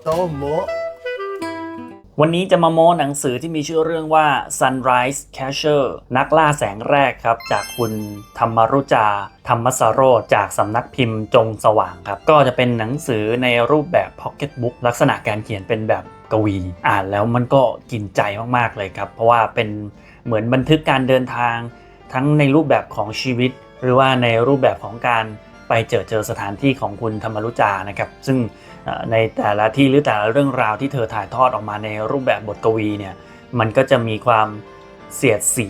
โตโมวันนี้จะมาโม้หนังสือที่มีชื่อเรื่องว่า Sunrise Catcher นักล่าแสงแรกครับ จากคุณธรรมรุจา ธรรมสโรจากสำนักพิมพ์จงสว่างครับ ก็จะเป็นหนังสือในรูปแบบ Pocket Book ลักษณะการเขียนเป็นแบบกวี อ่านแล้วมันก็กินใจมาก ๆ เลยครับ เพราะว่าเป็นเหมือนบันทึกการเดินทาง ทั้งในรูปแบบของชีวิต หรือว่าในรูปแบบของการ ไปเจอเจอสถานที่ของคุณธรรมรุจานะครับ ซึ่งในแต่ละที่หรือแต่ละเรื่องราวที่เธอถ่ายทอดออกมาในรูปแบบบทกวีเนี่ยมันก็จะมีความเสียดสี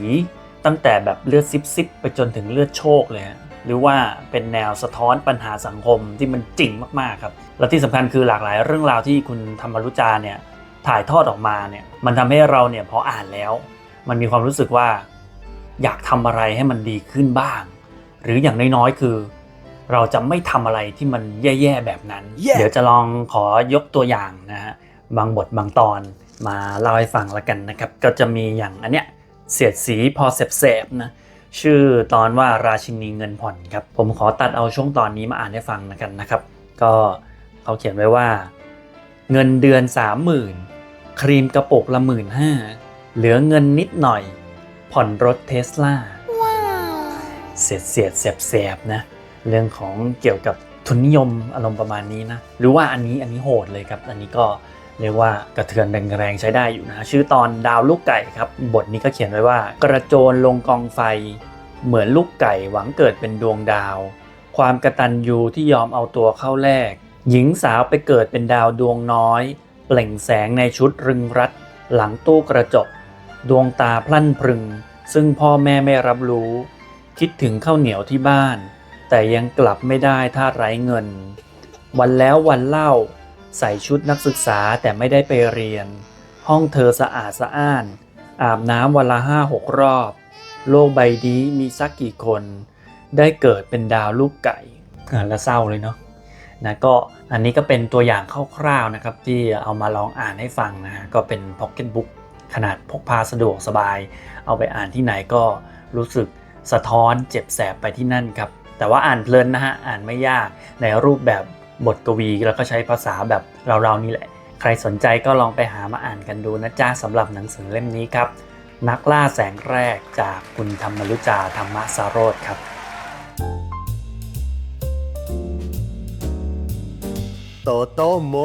ตั้งแต่แบบเลือดซิบซิบไปจนถึงเลือดโชคเลยหรือว่าเป็นแนวสะท้อนปัญหาสังคมที่มันจริงมากๆครับและที่สำคัญคือหลากหลายเรื่องราวที่คุณธรรมรุจาเนี่ยถ่ายทอดออกมาเนี่ยมันทำให้เราเนี่ยพออ่านแล้ว มันมีความรู้สึกว่า อยากทำอะไรให้มันดีขึ้นบ้าง หรืออย่างน้อยๆคือ เราจะไม่ทำอะไรที่มันแย่ๆแบบนั้นแย่เดี๋ยวจะลองขอยกตัวอย่างนะฮะบางบทบางตอนมาเล่าให้ฟังละกันนะครับ ก็จะมีอย่างอันเนี้ยเสียดสีพอเสบๆนะชื่อตอนว่าราชินีเงินผ่อนครับ ผมขอตัดเอาช่วงตอนนี้มาอ่านให้ฟังนะกันนะครับ ก็เขาเขียนไว้ว่า เงินเดือน30,000ครีมกระปุกละหมื่นห้าเหลือเงินนิดหน่อย ผ่อนรถเทสลาเสียดเสียดแสบแสบๆนะ เรื่องของเกี่ยวกับทุนนิยมอารมณ์ประมาณนี้นะ หรือว่าอันนี้อันนี้โหดเลยครับ อันนี้ก็เรียกว่ากระเทือนแรงๆใช้ได้อยู่นะ ชื่อตอนดาวลูกไก่ครับ บทนี้ก็เขียนไว้ว่า กระโจนลงกองไฟ เหมือนลูกไก่หวังเกิดเป็นดวงดาว ความกระตันยูที่ยอมเอาตัวเข้าแลกหญิงสาวไปเกิดเป็นดาวดวงน้อย เปล่งแสงในชุดรึงรัด หลังตู้กระจก ดวงตาพลั่นพรึง ซึ่งพ่อแม่ไม่รับรู้ คิดถึงข้าวเหนียวที่บ้าน แต่ยังกลับไม่ได้ถ้าไร้เงิน วันแล้ววันเล่า ใส่ชุดนักศึกษาแต่ไม่ได้ไปเรียน ห้องเธอสะอาดสะอ้าน อาบน้ำวันละห้าหกรอบ โลกใบนี้มีสักกี่คน ได้เกิดเป็นดาวลูกไก่อ่านแล้วเศร้าเลยเนาะนะก็อันนี้ก็เป็นตัวอย่างคร่าวๆนะครับ ที่เอามาลองอ่านให้ฟังนะฮะก็เป็นพ็อกเก็ตบุ๊กขนาดพกพาสะดวกสบาย เอาไปอ่านที่ไหนก็รู้สึกสะท้อนเจ็บแสบไปที่นั่นครับ แต่ว่าอ่านเพลินนะฮะอ่านไม่ยากในรูปแบบบทกวี แล้วก็ใช้ภาษาแบบเราๆนี่แหละ ใครสนใจก็ลองไปหามาอ่านกันดูนะจ้าสำหรับหนังสือเล่มนี้ครับ นักล่าแสงแรกจากคุณธรรมรุจาธรรมสารโรธครับ โตโตโม